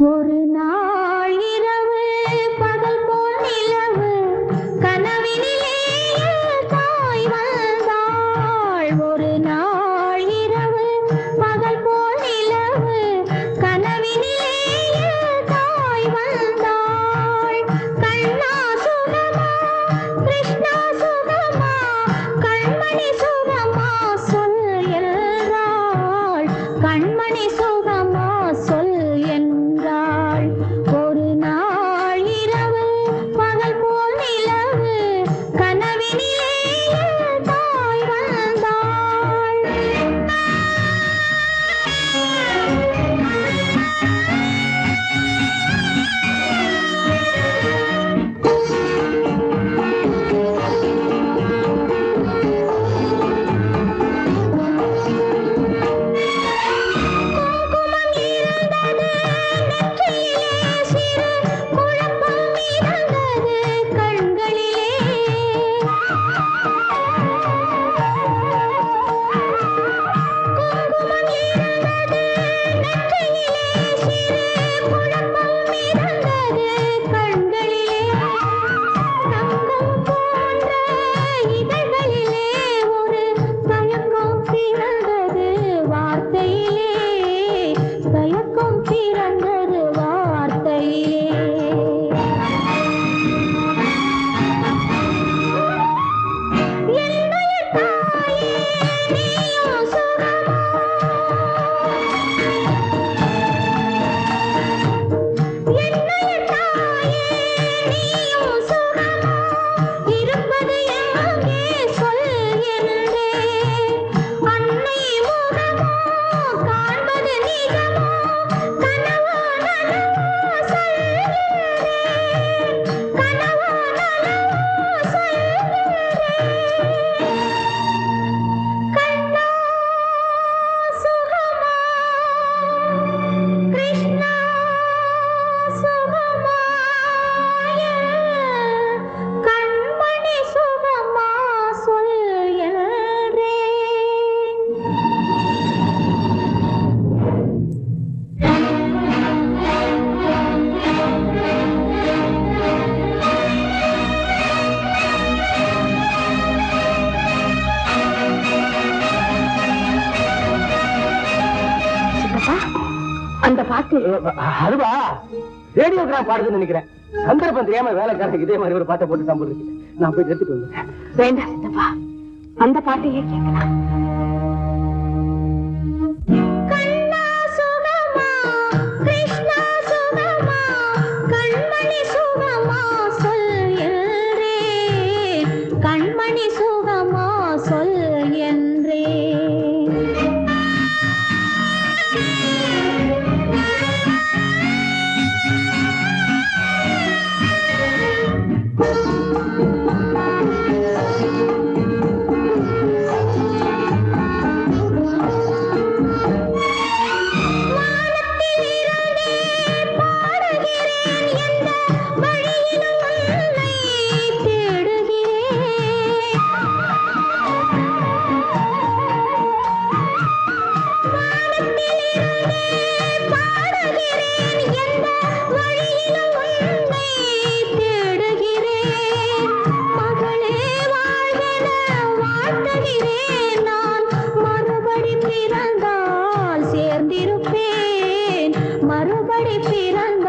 ஒரு நாள் அதுவா ரேடியோகிராம் பாடுதுன்னு நினைக்கிறேன். சந்தர்ப்பம் தெரியாம வேலைக்காரங்க இதே மாதிரி ஒரு பாட்டை போட்டு தான் போட்டு நான் போய் எடுத்துட்டு வந்தேன் வேண்டாம் சித்தப்பா. அந்த பாட்டையே கேட்கலாம். கிருஷ்ணா சுகமா கண்மணி சுகமா Música பிறந்த